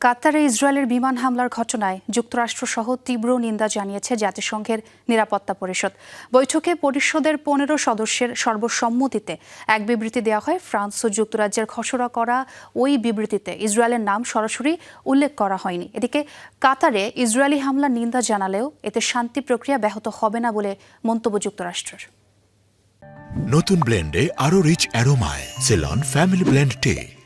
কাতারে ইসরায়েলের বিমান হামলার ঘটনায় যুক্তরাষ্ট্রসহ তীব্র নিন্দা জানিয়েছে জাতিসংঘের নিরাপত্তা পরিষদ। বৈঠকে পরিষদের পনেরো সদস্যের সর্বসম্মতিতে এক বিবৃতি দেওয়া হয়। ফ্রান্স ও যুক্তরাজ্যের খসড়া করা ওই বিবৃতিতে ইসরায়েলের নাম সরাসরি উল্লেখ করা হয়নি। এদিকে কাতারে ইসরায়েলি হামলার নিন্দা জানালেও এতে শান্তি প্রক্রিয়া ব্যাহত হবে না বলে মন্তব্য যুক্তরাষ্ট্রের। নতুন ব্লেন্ডে আরও রিচ অ্যারোমায়, সেলন, ফ্যামিলি ব্লেন্ড টে।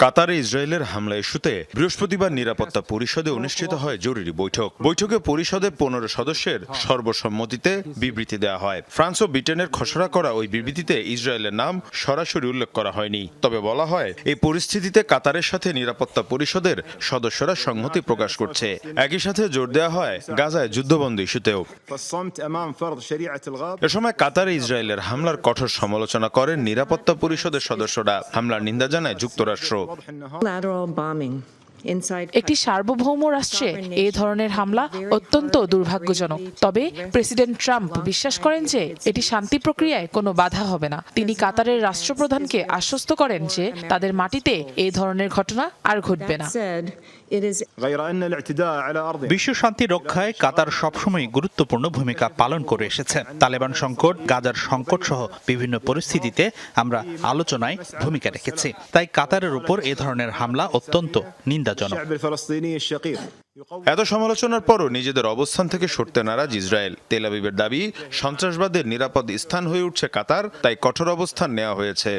কাতারে ইসরায়েলের হামলা ইস্যুতে বৃহস্পতিবার নিরাপত্তা পরিষদে অনুষ্ঠিত হয় জরুরি বৈঠক। বৈঠকে পরিষদে পনেরো সদস্যের সর্বসম্মতিতে বিবৃতি দেওয়া হয়। ফ্রান্স ও ব্রিটেনের খসড়া করা ওই বিবৃতিতে ইসরায়েলের নাম সরাসরি উল্লেখ করা হয়নি। তবে বলা হয়, এই পরিস্থিতিতে কাতারের সাথে নিরাপত্তা পরিষদের সদস্যরা সংহতি প্রকাশ করছে। একই সাথে জোর দেওয়া হয় গাজায় যুদ্ধবন্দী ইস্যুতেও। এ সময় কাতারে ইসরায়েলের হামলার কঠোর সমালোচনা করেন নিরাপত্তা পরিষদের সদস্যরা। হামলার নিন্দা জানায় যুক্তরাষ্ট্র। Lateral bombing একটি সার্বভৌম রাষ্ট্রে এ ধরনের হামলা অত্যন্ত দুর্ভাগ্যজনক। তবে প্রেসিডেন্ট ট্রাম্প বিশ্বাস করেন যে এটি শান্তি প্রক্রিয়ায় কোনো বাধা হবে না। তিনি কাতারের রাষ্ট্রপ্রধানকে আশ্বস্ত করেন যে তাদের মাটিতে এ ধরনের ঘটনা আর ঘটবে না। বিশ্ব শান্তি রক্ষায় কাতার সবসময় গুরুত্বপূর্ণ ভূমিকা পালন করে এসেছে। তালেবান সংকট গাজার সংকট সহ বিভিন্ন পরিস্থিতিতে আমরা আলোচনায় ভূমিকা রেখেছি। তাই কাতারের উপর এ ধরনের হামলা অত্যন্ত নিন্দা নিন্দাজনক এত সমালোচনার পরও নিজেদের অবস্থান থেকে সরতে নারাজ ইসরায়েল। তেল আবিবের দাবি সন্ত্রাসবাদের নিরাপদ স্থান হয়ে উঠছে কাতার তাই কঠোর অবস্থান নেওয়া হয়েছে।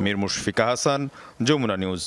মীর মুশফিকা হাসান যমুনা নিউজ।